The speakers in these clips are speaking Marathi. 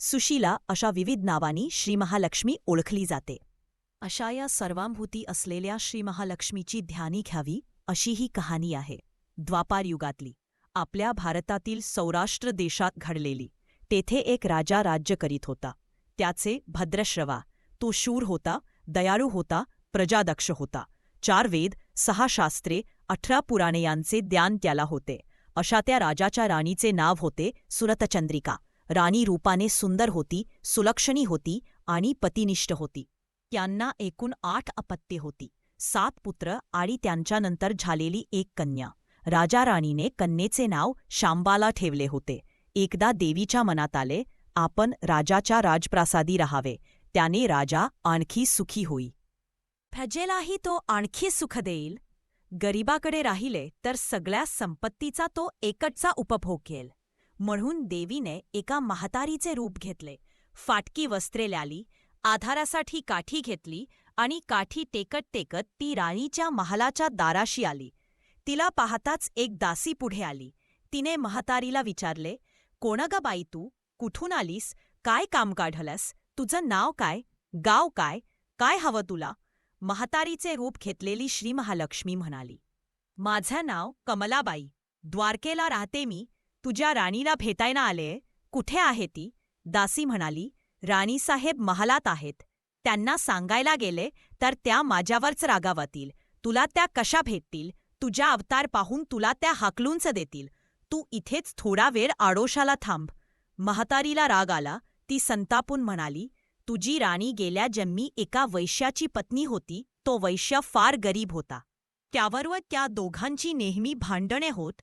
सुशीला अशा विविध नावांनी श्रीमहालक्ष्मी ओळखली जाते. अशा या सर्वांभूती असलेल्या श्रीमहालक्ष्मीची ध्यानी घ्यावी अशी ही कहाणी आहे. द्वापार युगातली. आपल्या भारतातील सौराष्ट्र देशात घडलेली. तेथे एक राजा राज्य करीत होता. त्याचे भद्रश्रवा तो शूर होता दयाळू होता प्रजादक्ष होता. चार वेद सहा शास्त्रे अठरा पुराणे यांचे ज्ञान त्याला होते. अशा त्या राजाच्या राणीचे नाव होते सुरतचंद्रिका. राणी रूपाने सुंदर होती सुलक्षणी होती आणि पतिनिष्ठ होती. त्यांना एकूण आठ अपत्ये होती. सात पुत्र आणि त्यांच्यानंतर झालेली एक कन्या. राजा राणीने कन्येचे नाव शांबाला ठेवले होते. एकदा देवीच्या मनात आले आपण राजाच्या राजप्रासादी राहावे. त्याने राजा आणखी सुखी होई. फजेलाही तो आणखी सुख देईल? गरिबाकडे राहिले तर सगळ्या संपत्तीचा तो एकटचा उपभोग घेईल. म्हणून देवीने एका म्हातारीचे रूप घेतले. फाटकी वस्त्रे ल्याली आधारासाठी काठी घेतली आणि काठी टेकत टेकत ती राणीच्या महालाच्या दाराशी आली. तिला पाहताच एक दासी पुढे आली. तिने म्हातारीला विचारले कोण ग बाई तू? कुठून आलीस? काय काम काढलस? तुझं नाव काय? गाव काय? काय हवं तुला? म्हातारीचे रूप घेतलेली श्री महालक्ष्मी म्हणाली माझं नाव कमलाबाई. द्वारकेला राहते मी. तुझ्या राणीला भेटायला आले कुठे आहे ती? दासी म्हणाली राणीसाहेब महालात आहेत. त्यांना सांगायला गेले तर त्या माझ्यावरच रागावतील. तुला त्या कशा भेटतील? तुझ्या अवतार पाहून तुला त्या हाकलूनच देतील. तू इथेच थोडा वेळ आडोशाला थांब. म्हातारीला राग आला. ती संतापून म्हणाली तुझी राणी गेल्या जन्मी एका वैश्याची पत्नी होती. तो वैश्य फार गरीब होता. त्यावर व त्या दोघांची नेहमी भांडणे होत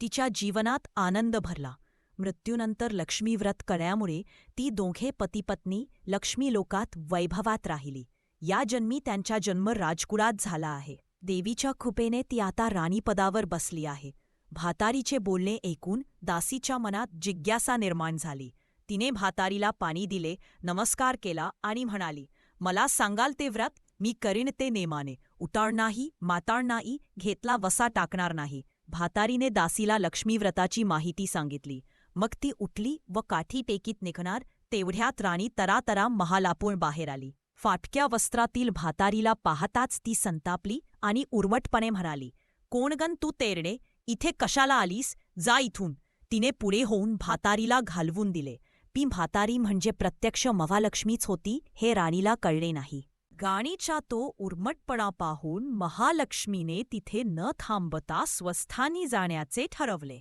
तिच्या जीवनात आनंद भरला. मृत्यूनंतर लक्ष्मीव्रत करण्यामुळे ती दोघे पतीपत्नी लक्ष्मी लोकात वैभवात राहिली. या जन्मी त्यांचा जन्म राजकुळात झाला आहे. देवीच्या खुपेने ती आता राणीपदावर बसली आहे. भातारीचे बोलणे ऐकून दासीच्या मनात जिज्ञासा निर्माण झाली. तिने भातारीला पाणी दिले नमस्कार केला आणि म्हणाली मला सांगाल ते व्रत? मी करीन ते नेमाने. उताळ नाही माताळ नाही घेतला वसा टाकणार नाही. भातारीने दासीला लक्ष्मीव्रताची माहिती सांगितली. मग ती उठली व काठी टेकीत निघणार तेवढ्यात राणी तरातरा महालापून बाहेर आली. फाटक्या वस्त्रातील भातारीला पाहताच ती संतापली आणि उर्वटपणे म्हणाली कोणगण तू तेरणे? इथे कशाला आलीस? जा इथून. तिने पुढे होऊन भातारीला घालवून दिले. पी भातारी म्हणजे प्रत्यक्ष महालक्ष्मीच होती हे राणीला कळले नाही. गाणीचा तो उर्मटपणा पाहून महालक्ष्मीने तिथे न थांबता स्वस्थानी जाण्याचे ठरवले.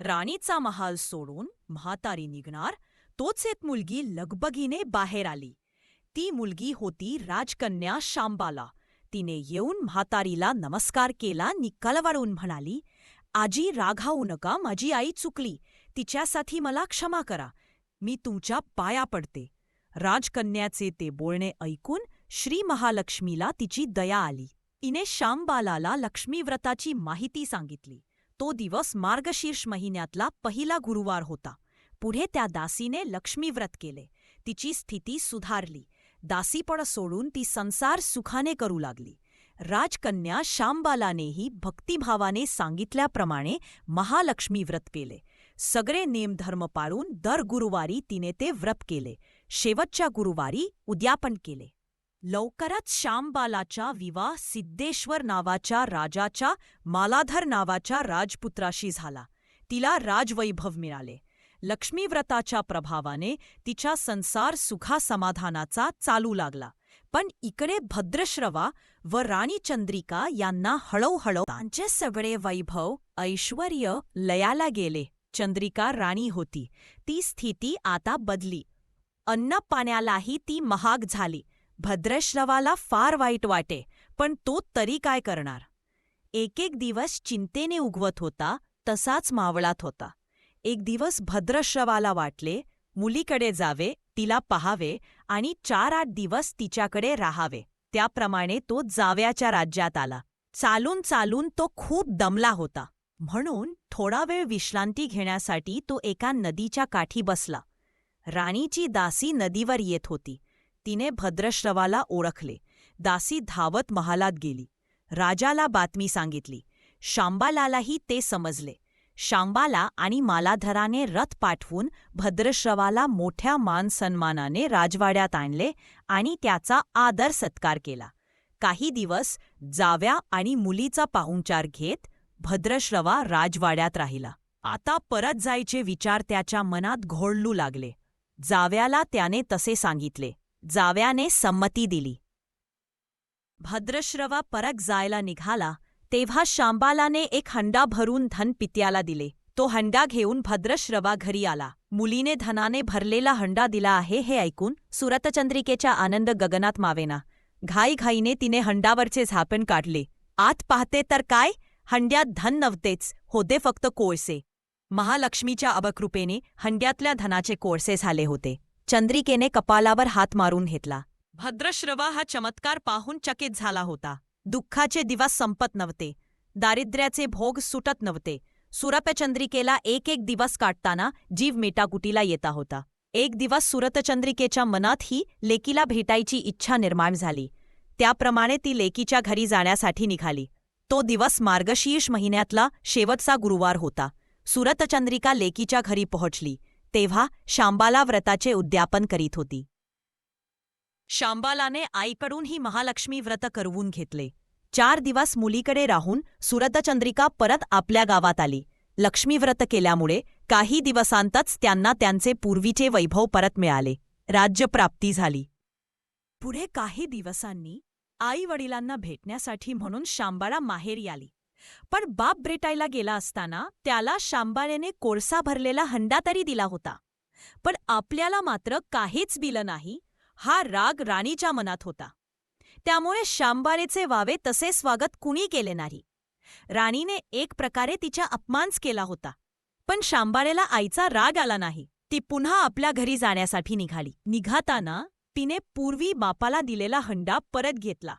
राणीचा महाल सोडून म्हातारी निघणार तोच एक मुलगी लगबगीने बाहेर आली. ती मुलगी होती राजकन्या शांबाला. तिने येऊन म्हातारीला नमस्कार केला नि म्हणाली आजी राघावू नका माझी आई चुकली. तिच्यासाठी मला क्षमा करा. मी तुमच्या पाया पडते. राजकन्याचे ते बोलणे ऐकून श्री महालक्ष्मीला तिची दया आली. तिने शांबालाला लक्ष्मीव्रताची माहिती सांगितली. तो दिवस मार्गशीर्ष महिन्यातला पहिला गुरुवार होता. पुढे त्या दासीने लक्ष्मीव्रत केले. तिची स्थिती सुधारली. दासीपण सोडून ती संसार सुखाने करू लागली. राजकन्या श्यामबालानेही भक्तिभावाने सांगितल्याप्रमाणे महालक्ष्मी व्रत केले. सगळे नेमधर्म पाळून दर गुरुवारी तिने ते व्रत केले. शेवटच्या गुरुवारी उद्यापन केले. लवकरच श्यामबालाचा विवाह सिद्धेश्वर नावाच्या राजाच्या मालाधर नावाच्या राजपुत्राशी झाला. तिला राजवैभव मिळाले. लक्ष्मीव्रताच्या प्रभावाने तिचा संसार सुखासमाधानाचा चालू लागला. पण इकडे भद्रश्रवा व राणी चंद्रिका यांना हळूहळू त्यांचे सगळे वैभव ऐश्वर लयाला गेले. चंद्रिका राणी होती. ती स्थिती आता बदली. अन्न पाण्यालाही ती महाग झाली. भद्रश्रवाला फार वाईट वाटे पण तो तरी काय करणार? एक एक दिवस चिंतेने उगवत होता तसाच मावळात होता. एक दिवस भद्रश्रवाला वाटले मुलीकडे जावे तिला पहावे आणि चार आठ दिवस तिच्याकडे राहावे. त्याप्रमाणे तो जाव्याच्या राज्यात आला. चालून चालून तो खूप दमला होता. म्हणून थोडा वेळ विश्रांती घेण्यासाठी तो एका नदीच्या काठी बसला. राणीची दासी नदीवर येत होती. तिने भद्रश्रवाला ओळखले. दासी धावत महालात गेली. राजाला बातमी सांगितली. शांबालालाही ते समजले. शांबाला आणि मालाधराने रथ पाठवून भद्रश्रवाला मोठ्या मानसन्मानाने राजवाड्यात आणले आणि त्याचा आदर सत्कार केला. काही दिवस जाव्या आणि मुलीचा पाहुणचार घेत भद्रश्रवा राजवाड्यात राहिला. आता परत जायचे विचार त्याच्या मनात घोळलू लागले. जाव्याला त्याने तसे सांगितले जाव्याने संमती दिली. भद्रश्रवा परत जायला निघाला तेव्हा शांबालाने एक हंडा भरून धन पित्याला दिले. तो हंडा घेऊन भद्रश्रवा घरी आला. मुलीने धनाने भरलेला हंडा दिला आहे हे ऐकून सुरतचंद्रिकेचा आनंद गगनात मावेना. घाईघाईने तिने हंडावरचे झापण काढले. आत पाहते तर काय? हंड्यात धन नव्हतेच. होते फक्त कोळसे. महालक्ष्मीच्या अबकृपेने हंड्यातल्या धनाचे कोळसे झाले होते. चंद्रिकेने कपालावर हात मारून घेतला. भद्रश्रवा हा चमत्कार पाहून चकित झाला होता. दुःखाचे दिवस संपत नव्हते. दारिद्र्याचे भोग सुटत नव्हते. सुरपचंद्रिकेला एक एक दिवस काढताना जीव मेटाकुटीला येता होता. एक दिवस सुरतचंद्रिकेच्या मनातही लेकीला भेटायची इच्छा निर्माण झाली. त्याप्रमाणे ती लेकीच्या घरी जाण्यासाठी निघाली. तो दिवस मार्गशीर्ष महिन्यातला शेवटचा गुरुवार होता. सुरतचंद्रिका लेकीच्या घरी पोहोचली. तेव्हा शांबाला व्रताचे उद्यापन करीत होती. शांबालाने आईकडून ही महालक्ष्मी व्रत करवून घेतले. चार दिवस मुलीकडे राहून सुरतचंद्रिका परत आपल्या गावात आली. लक्ष्मीव्रत केल्यामुळे काही दिवसांतच त्यांना त्यांचे पूर्वीचे वैभव परत मिळाले. राज्यप्राप्ती झाली. पुढे काही दिवसांनी आई वडिलांना भेटण्यासाठी म्हणून शांबाळा माहेरी आली. पण बाप ब्रेटायला गेला असताना त्याला शांबाळेने कोळसा भरलेला हंडा तरी दिला होता. पण आपल्याला मात्र काहीच दिलं नाही हा राग राणीच्या मनात होता. त्यामुळे शांबारेचे वावे तसे स्वागत कुणी केले नाही. राणीने एक प्रकारे तिच्या अपमानच केला होता. पण शांबारेला आईचा राग आला नाही. ती पुन्हा आपल्या घरी जाण्यासाठी निघाली. निघाताना तिने पूर्वी बापाला दिलेला हंडा परत घेतला.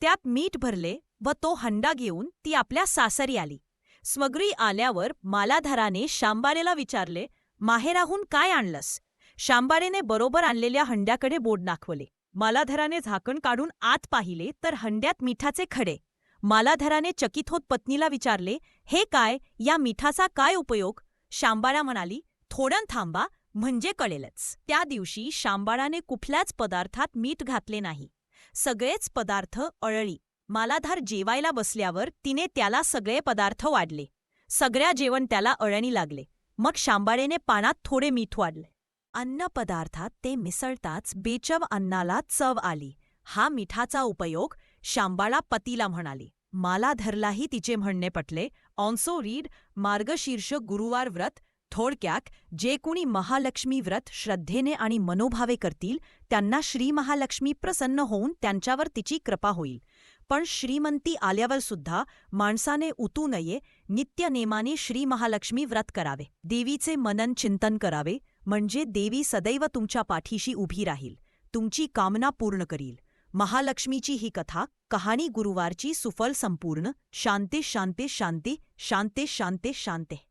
त्यात मीठ भरले व तो हंडा घेऊन ती आपल्या सासरी आली. स्मगरी आल्यावर मालाधराने शांबारेला विचारले माहेराहून काय आणलंस? शांबारेने बरोबर आणलेल्या हंड्याकडे बोट दाखवले. मालाधराने झाकण काढून आत पाहिले तर हंड्यात मिठाचे खडे. मालाधराने चकित होत पत्नीला विचारले हे काय? या मिठाचा काय उपयोग? शांबाळा म्हणाली थोडं थांबा म्हणजे कळेलच. त्या दिवशी शांबाळाने कुठल्याच पदार्थात मीठ घातले नाही. सगळेच पदार्थ अळळी मालाधार जेवायला बसल्यावर तिने त्याला सगळे पदार्थ वाढले. सगळ्या जेवण त्याला अळणी लागले. मग शांबाळेने पानात थोडे मीठ वाढले. अन्नपदार्थात ते मिसळताच बेचव अन्नाला चव आली. हा मिठाचा उपयोग शांबाळा पतीला म्हणाली. मालाधरलाही तिचे म्हणणे पटले. ऑन्सो रीड मार्गशीर्ष गुरुवार व्रत थोडक्यात जे कुणी महालक्ष्मी व्रत श्रद्धेने आणि मनोभावे करतील त्यांना श्री महालक्ष्मी प्रसन्न होऊन त्यांच्यावर तिची कृपा होईल. पण श्रीमंती आल्यावर सुद्धा माणसाने उतू नये नित्यनेमाने श्री महालक्ष्मी व्रत करावे. देवीचे मनन चिंतन करावे म्हणजे देवी सदैव तुमच्या पाठीशी उभी राहील तुमची कामना पूर्ण करील. महालक्ष्मीची ही कथा कहाणी गुरुवारची सुफल संपूर्ण. शांते शांते शांते शांते शांते शांते.